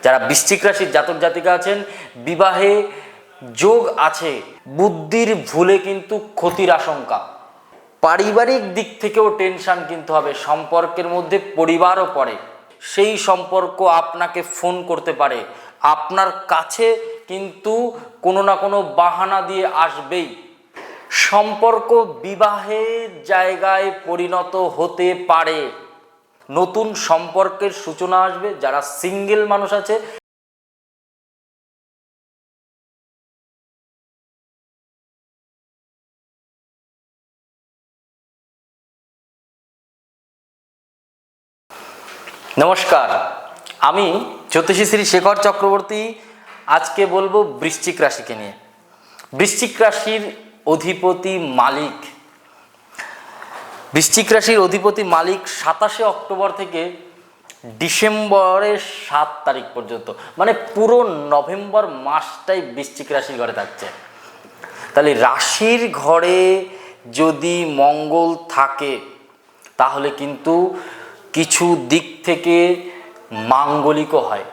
যারা বৃশ্চিক রাশির জাতক জাতিকা আছেন, বিবাহে যোগ আছে, বুদ্ধির ভুলে কিন্তু ক্ষতির আশঙ্কা। পারিবারিক দিক থেকেও টেনশন কিন্তু হবে, সম্পর্কের মধ্যে পরিবারও পড়ে। সেই সম্পর্ক আপনাকে ফোন করতে পারে। আপনার কাছে কিন্তু কোনো না কোনো বাহানা দিয়ে আসবেই। সম্পর্ক বিবাহের জায়গায় পরিণত হতে পারে। নতুন সম্পর্কের সূচনা আসবে, যারা সিঙ্গেল মানুষ আছে, নমস্কার। আমি জ্যোতিষী শ্রী শেখর চক্রবর্তী, আজকে বলব বৃশ্চিক রাশিকে নিয়ে। বৃশ্চিক রাশির অধিপতি মালিক বৃশ্চিক রাশির অধিপতি মালিক সাতাশে অক্টোবর থেকে ডিসেম্বরের সাত তারিখ পর্যন্ত। মানে পুরো নভেম্বর মাসটাই বৃশ্চিক রাশির ঘরে থাকছে। তাহলে রাশির ঘরে যদি মঙ্গল থাকে, তাহলে কিন্তু কিছু দিক থেকে মাঙ্গলিকও হয়।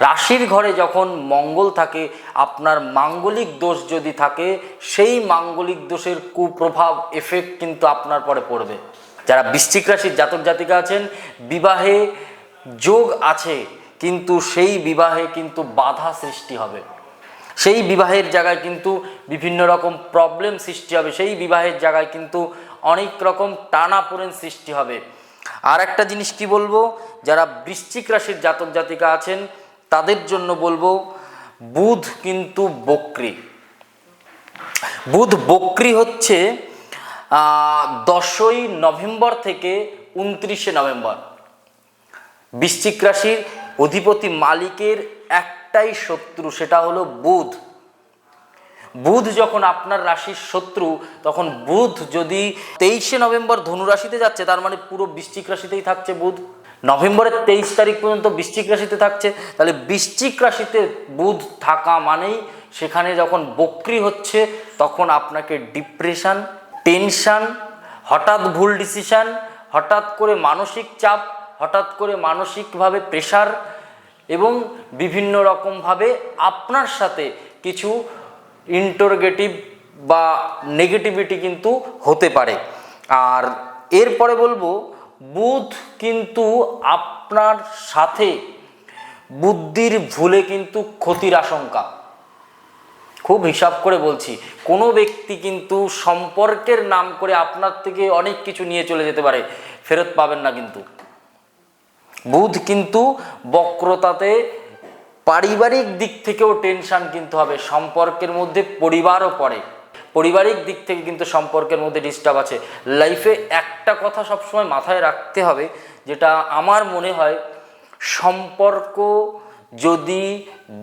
রাশির ঘরে যখন মঙ্গল থাকে, আপনার মাঙ্গলিক দোষ যদি থাকে, সেই মাঙ্গলিক দোষের কুপ্রভাব এফেক্ট কিন্তু আপনার পরে পড়বে। যারা বৃশ্চিক রাশির জাতক জাতিকা আছেন, বিবাহে যোগ আছে, কিন্তু সেই বিবাহে কিন্তু বাধা সৃষ্টি হবে। সেই বিবাহের জায়গায় কিন্তু বিভিন্ন রকম প্রবলেম সৃষ্টি হবে। সেই বিবাহের জায়গায় কিন্তু অনেক রকম টানাপোড়েন সৃষ্টি হবে। আর একটা জিনিস কি বলব? যারা বৃশ্চিক রাশির জাতক জাতিকা আছেন তাদের জন্য বলব, বুধ কিন্তু বক্রি। বুধ বক্রি হচ্ছে দশই নভেম্বর থেকে উনত্রিশে নভেম্বর। বৃশ্চিক রাশির অধিপতি মালিকের একটাই শত্রু, সেটা হলো বুধ। বুধ যখন আপনার রাশির শত্রু, তখন বুধ যদি তেইশে নভেম্বর ধনু রাশিতে যাচ্ছে, তার মানে পুরো বৃশ্চিক রাশিতেই থাকছে বুধ। নভেম্বরের তেইশ তারিখ পর্যন্ত বৃশ্চিক রাশিতে থাকছে। তাহলে বৃশ্চিক রাশিতে বুধ থাকা মানেই সেখানে যখন বক্রি হচ্ছে, তখন আপনাকে ডিপ্রেশন, টেনশন, হঠাৎ ভুল ডিসিশান, হঠাৎ করে মানসিক চাপ, হঠাৎ করে মানসিকভাবে প্রেশার এবং বিভিন্ন রকমভাবে আপনার সাথে কিছু ইন্টারোগেটিভ বা নেগেটিভিটি কিন্তু হতে পারে। আর এরপরে বলব বুধ কিন্তু আপনার সাথে, বুদ্ধির ভুলে কিন্তু ক্ষতির আশঙ্কা। খুব হিসাব করে বলছি, কোনো ব্যক্তি কিন্তু সম্পর্কের নাম করে আপনার থেকে অনেক কিছু নিয়ে চলে যেতে পারে, ফেরত পাবেন না কিন্তু। বুধ কিন্তু বক্রতাতে পারিবারিক দিক থেকেও টেনশন কিন্তু হবে, সম্পর্কের মধ্যে পরিবারও পড়ে। পারিবারিক দিক থেকে কিন্তু সম্পর্কের মধ্যে ডিস্টার্ব আছে। লাইফে একটা কথা সবসময় মাথায় রাখতে হবে, যেটা আমার মনে হয় সম্পর্ক যদি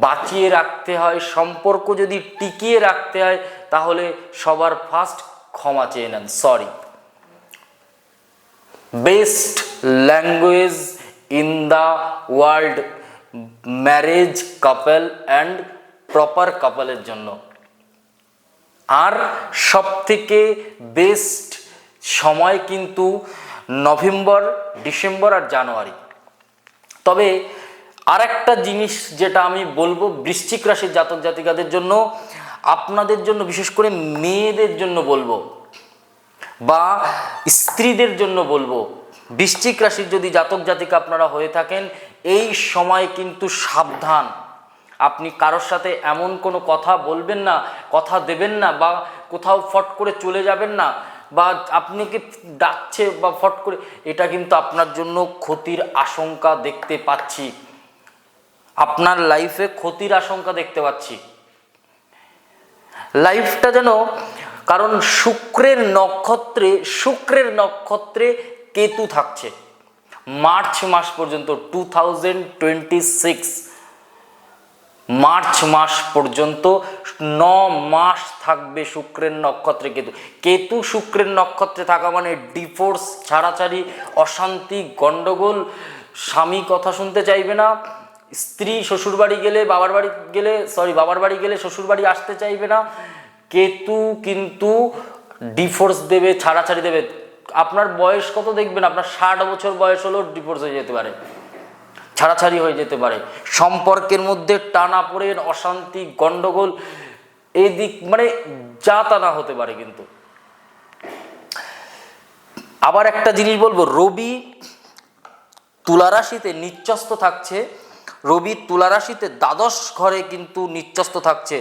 বাঁচিয়ে রাখতে হয়, সম্পর্ক যদি টিকিয়ে রাখতে হয়, তাহলে সবার ফার্স্ট ক্ষমা চেয়ে নেন। Sorry best language in the world marriage couple and proper কাপলের জন্য। আর সবথেকে বেস্ট সময় কিন্তু নভেম্বর, ডিসেম্বর আর জানুয়ারি। তবে আরেকটা জিনিস যেটা আমি বলব বৃশ্চিক রাশির জাতক জাতিকাদের জন্য, আপনাদের জন্য, বিশেষ করে মেয়েদের জন্য বলব বা স্ত্রীদের জন্য বলব, বৃশ্চিক রাশির যদি জাতক জাতিকা আপনারা হয়ে থাকেন, এই সময় কিন্তু সাবধান। আপনি কারোর সাথে এমন কোনো কথা বলবেন না, কথা দেবেন না বা কোথাও ফট করে চলে যাবেন না বা আপনাকে ডাকছে বা ফট করে, এটা কিন্তু আপনার জন্য ক্ষতির আশঙ্কা দেখতে পাচ্ছি। আপনার লাইফে ক্ষতির আশঙ্কা দেখতে পাচ্ছি। লাইফটা যেন কারণ শুক্রের নক্ষত্রে শুক্রের নক্ষত্রে কেতু থাকছে। মার্চ মাস পর্যন্ত two thousand twenty six March মাস পর্যন্ত ন মাস থাকবে শুক্রের নক্ষত্রে কেতু। কেতু শুক্রের নক্ষত্রে থাকা মানে ডিভোর্স ছাড়াছাড়ি, অশান্তি গণ্ডগোল স্বামী কথা শুনতে চাইবে না, স্ত্রী শ্বশুরবাড়ি গেলে, বাবার বাড়ি গেলে সরি বাবার বাড়ি গেলে শ্বশুরবাড়ি আসতে চাইবে না। কেতু কিন্তু ডিভোর্স দেবে, ছাড়াছাড়ি দেবে। আপনার বয়স কত দেখবেন? আপনার ষাট বছর বয়স হলেও ডিভোর্স হয়ে যেতে পারে। ছাড়াছাড়ি হয়ে যেতে পারে। সম্পর্কের মধ্যে টানা পড়েন অশান্তি গণ্ডগোল এই দিক মানে যা টানা হতে পারে কিন্তু। আবার একটা জিনিস বলব, রবি তুলারাশিতে নিচ্চস্ত থাকছে। রবি তুলারাশিতে দ্বাদশ ঘরে কিন্তু নিচ্চস্ত থাকছে।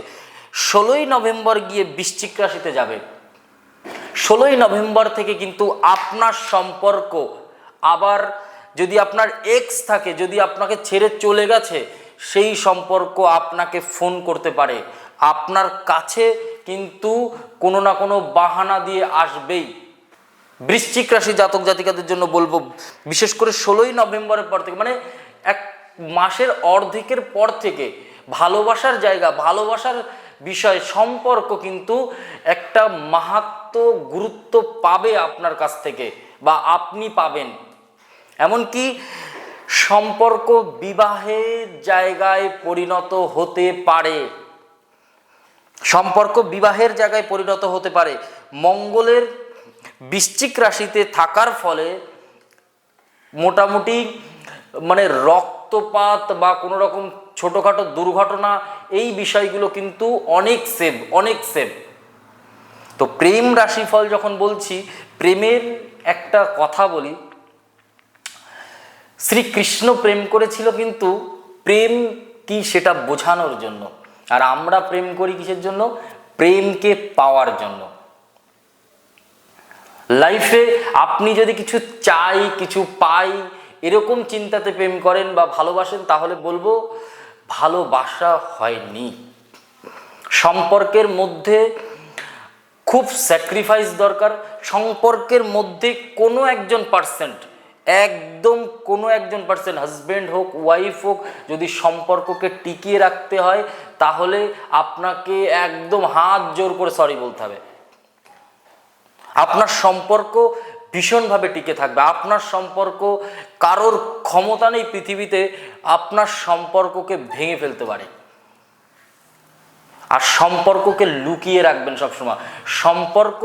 ষোলোই নভেম্বর গিয়ে বৃশ্চিক রাশিতে যাবে। ষোলোই নভেম্বর থেকে কিন্তু আপনার সম্পর্ক আবার যদি আপনার এক্স থাকে, যদি আপনাকে ছেড়ে চলে গেছে, সেই সম্পর্ক আপনাকে ফোন করতে পারে। আপনার কাছে কিন্তু কোনো না কোনো বাহানা দিয়ে আসবেই। বৃশ্চিক রাশি জাতক জাতিকাদের জন্য বলব, বিশেষ করে ষোলোই নভেম্বরের পর থেকে মানে এক মাসের অর্ধেকের পর থেকে ভালোবাসার জায়গা, ভালোবাসার বিষয়, সম্পর্ক কিন্তু একটা মাহাত্ম গুরুত্ব পাবে আপনার কাছ থেকে বা আপনি পাবেন। এমনকি সম্পর্ক বিবাহের জায়গায় পরিণত হতে পারে। সম্পর্ক বিবাহের জায়গায় পরিণত হতে পারে। মঙ্গলের বৃশ্চিক রাশিতে থাকার ফলে মোটামুটি মানে রক্তপাত বা কোনো রকম ছোটোখাটো দুর্ঘটনা, এই বিষয়গুলো কিন্তু অনেক সেভ অনেক সেভ। তো প্রেম রাশিফল যখন বলছি, প্রেমের একটা কথা বলি শ্রীকৃষ্ণ প্রেম করেছিল কিন্তু প্রেম কি সেটা বোঝানোর জন্য? আর আমরা প্রেম করি কিসের জন্য? প্রেমকে পাওয়ার জন্য। লাইফে আপনি যদি কিছু চাই, কিছু পাই, এরকম চিন্তাতে প্রেম করেন বা ভালোবাসেন, তাহলে বলব ভালোবাসা হয়নি। সম্পর্কের মধ্যে খুব স্যাক্রিফাইস দরকার। সম্পর্কের মধ্যে কোনো একজন পার্সেন্ট একদম কোনো একজন পার্সেন্ট হাজব্যান্ড হোক ওয়াইফ হোক, যদি সম্পর্ককে টিকিয়ে রাখতে হয়, তাহলে আপনাকে একদম হাত জোর করে সরি বলতে হবে। আপনার সম্পর্ক ভীষণভাবে টিকে থাকবে। আপনার সম্পর্ক কারোর ক্ষমতা নেই পৃথিবীতে, আপনার সম্পর্ককে ভেঙে ফেলতে পারে। আর সম্পর্ককে লুকিয়ে রাখবেন সবসময়। সম্পর্ক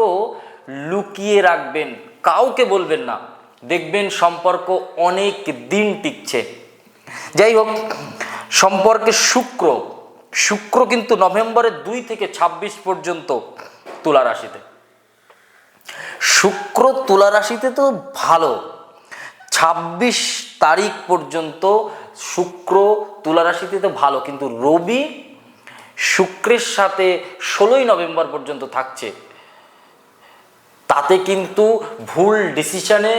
লুকিয়ে রাখবেন, কাউকে বলবেন না। দেখবেন সম্পর্ক অনেক দিন টিকছে। যাই হোক, সম্পর্কে শুক্র শুক্র কিন্তু নভেম্বরের দুই থেকে ২৬ পর্যন্ত তুলা রাশিতে। শুক্র তুলা রাশিতে তো ভালো ২৬ তারিখ পর্যন্ত শুক্র তুলা রাশিতে তো ভালো, কিন্তু রবি শুক্রের সাথে ষোলোই নভেম্বর পর্যন্ত থাকছে। তাতে কিন্তু ভুল ডিসিশনে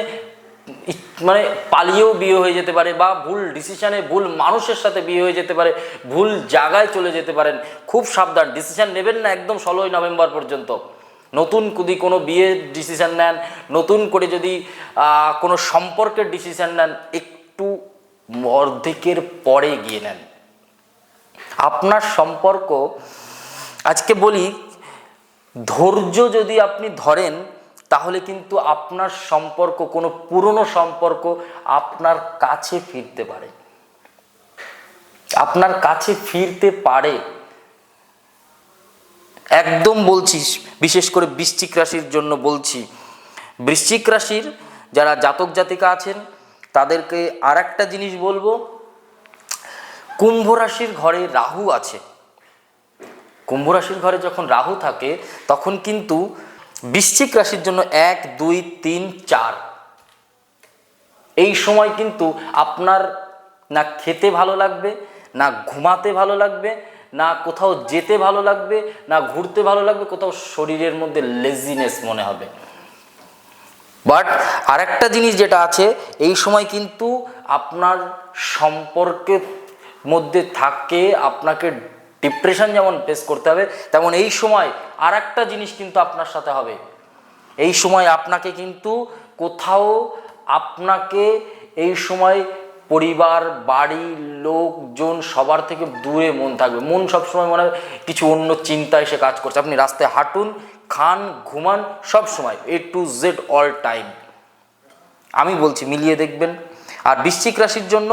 মানে পালিয়েও বিয়ে হয়ে যেতে পারে বা ভুল ডিসিশনে ভুল মানুষের সাথে বিয়ে হয়ে যেতে পারে, ভুল জায়গায় চলে যেতে পারেন, খুব সাবধান। ডিসিশন নেবেন না একদম ষোলোই নভেম্বর পর্যন্ত। নতুন যদি কোনো বিয়ের ডিসিশন নেন, নতুন করে যদি কোনো সম্পর্কের ডিসিশন নেন, একটু অর্ধেকের পরে গিয়ে নেন। আপনার সম্পর্ক, আজকে বলি, ধৈর্য যদি আপনি ধরেন তাহলে কিন্তু আপনার সম্পর্ক, কোনো পুরনো সম্পর্ক আপনার কাছে ফিরতে পারে। আপনার কাছে ফিরতে পারে। একদম বলছি, বিশেষ করে বৃশ্চিক রাশির জন্য বলছি। বৃশ্চিক রাশির যারা জাতক জাতিকা আছেন, তাদেরকে আর একটা জিনিস বলব। কুম্ভ রাশির ঘরে রাহু আছে। কুম্ভ রাশির ঘরে যখন রাহু থাকে, তখন কিন্তু বৃশ্চিক রাশির জন্য এক, দুই, তিন, চার। এই সময় কিন্তু আপনার না খেতে ভালো লাগবে, না ঘুমাতে ভালো লাগবে, না কোথাও যেতে ভালো লাগবে, না ঘুরতে ভালো লাগবে, কোথাও শরীরের মধ্যে লেজিনেস মনে হবে। বাট আরেকটা জিনিস যেটা আছে, এই সময় কিন্তু আপনার সম্পর্কের মধ্যে থাকে, আপনাকে ডিপ্রেশন যেমন ফেস করতে হবে, তেমন এই সময় আর একটা জিনিস কিন্তু আপনার সাথে হবে। এই সময় আপনাকে কিন্তু কোথাও আপনাকে এই সময় পরিবার, বাড়ি, লোকজন সবার থেকে দূরে মন থাকবে। মন সবসময় মনে হবে কিছু অন্য চিন্তা এসে কাজ করছে। আপনি রাস্তায় হাঁটুন, খান, ঘুমান সব সময় A to Z all time আমি বলছি, মিলিয়ে দেখবেন। আর বৃশ্চিক রাশির জন্য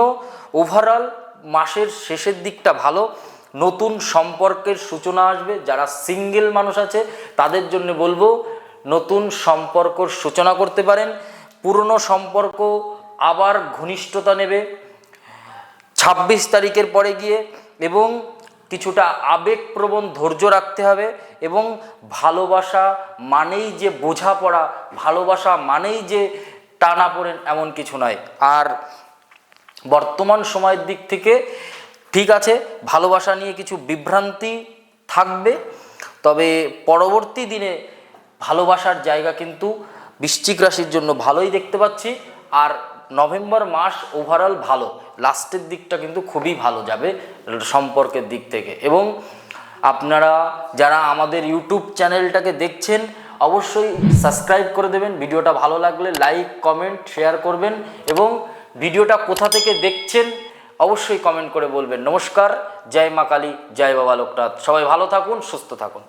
ওভারঅল মাসের শেষের দিকটা ভালো। নতুন সম্পর্কের সূচনা আসবে, যারা সিঙ্গেল মানুষ আছে, তাদের জন্য বলব নতুন সম্পর্কর সূচনা করতে পারেন। পুরনো সম্পর্ক আবার ঘনিষ্ঠতা নেবে। ছাব্বিশ তারিখের পরে গিয়ে এবং কিছুটা আবেগপ্রবণ ধৈর্য রাখতে হবে এবং ভালোবাসা মানেই যে বোঝাপড়া, ভালোবাসা মানেই যে টানা পড়েন এমন কিছু নয়। আর বর্তমান সময়ের দিক থেকে ঠিক আছে, ভালোবাসা নিয়ে কিছু বিভ্রান্তি থাকবে, তবে পরবর্তী দিনে ভালোবাসার জায়গা কিন্তু বৃশ্চিক রাশির জন্য ভালোই দেখতে পাচ্ছি। আর নভেম্বর মাস ওভারঅল ভালো, লাস্টের দিকটা কিন্তু খুবই ভালো যাবে সম্পর্কের দিক থেকে। এবং আপনারা যারা আমাদের ইউটিউব চ্যানেলটাকে দেখছেন, অবশ্যই সাবস্ক্রাইব করে দেবেন। ভিডিওটা ভালো লাগলে লাইক, কমেন্ট, শেয়ার করবেন এবং ভিডিওটা কোথা থেকে দেখছেন অবশ্যই কমেন্ট করে বলবেন। নমস্কার, জয় মা কালী, জয় বাবা লোকনাথ। সবাই ভালো থাকুন, সুস্থ থাকুন।